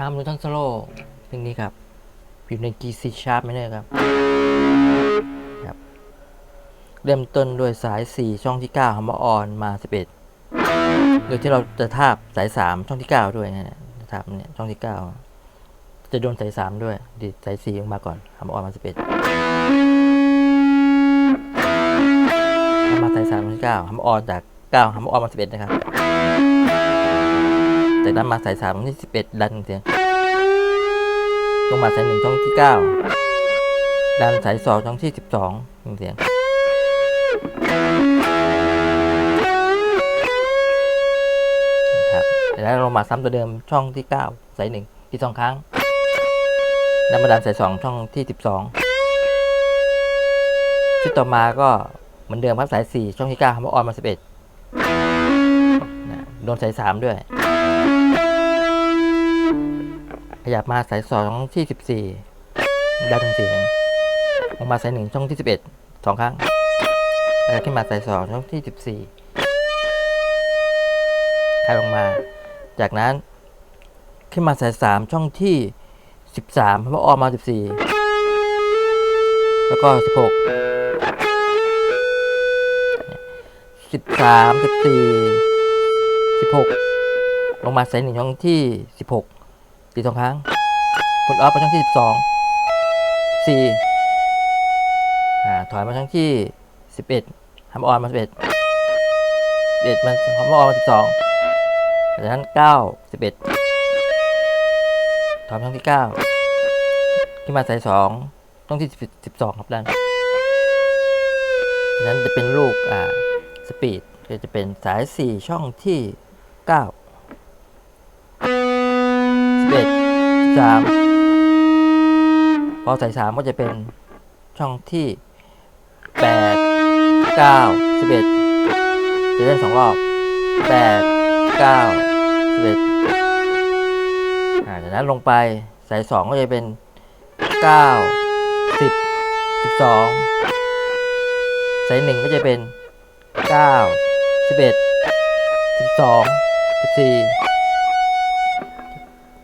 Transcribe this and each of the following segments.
รับนูทันโซโล่เพลงนี้ครับ อยู่ใน G C sharp minor ครับครับ เริ่มต้นด้วยสาย 4 ช่องที่9 Hammer on มา 11 โดยที่เราจะทาบสาย 3 ช่องที่ 9 ด้วยนะฮะทาบเนี่ยช่องที่ 9 จะโดนสาย 3 ด้วยดีสาย 4 ลงมาก่อน Hammer on มา 11มาสาย3ช่องที่9 Hammer on จาก9 Hammer on มา 11 นะครับ จากนั้นมาสายสามที่สิบเอ็ดดันเสียงลงมาสายหนึ่งช่องที่เก้าดันสายสองช่องที่สิบสองเสียงครับจากนั้นลงมาซ้ำตัวเดิมช่องที่เก้าสายหนึ่งที่สองครั้งแล้วมาดันสายสองช่องที่สิบสองชุดต่อมาก็เหมือนเดิมครับสายสี่ช่องที่เก้าทำออนมาสิบเอ็ดโดนสายสามด้วย ยับมาสายสองช่องที่สิบสี่ได้ทั้งเสียงลงมาสายหนึ่งช่องที่สิบเอ็ดสองครั้ง แล้วขึ้นมาสายสองช่องที่สิบสี่คลายลงมา จากนั้นขึ้นมาสายสามช่องที่สิบสามเพราะว่าออกมาสิบสี่แล้วก็สิบหกสิบสามสิบสี่สิบหกลงมาสายหนึ่งช่องที่สิบหกี่ดสองครั้งปลดออฟมาช่องที่สิบสองสี่ถอยมาช่องที่สิบเอ็ดทำออนมาสิบเอ็ดเอ็ดมันทำออนมาสิบสองจากนั้นเก้าสิบเอ็ดถอยมาช่องที่เก้าขึ้นมาสายสองช่องที่สิบสองครับด้านนั้นจะเป็นลูกอ่าสปีดก็จะเป็นสายสี่ช่องที่เก้า สามพอใส่สามก็จะเป็นช่องที่แปดเก้าสิบเอ็ดจะเล่นสองรอบแปดเก้าสิบเอ็ดจากนั้นลงไปใส่สองก็จะเป็นเก้าสิบสิบสองใส่หนึ่งก็จะเป็นเก้าสิบเอ็ดสิบสองสิบสี่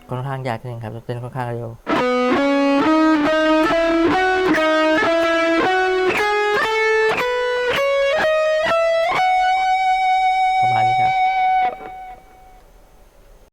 ค่อนข้างยากนิดนึงครับเต้นค่อนข้างเร็ว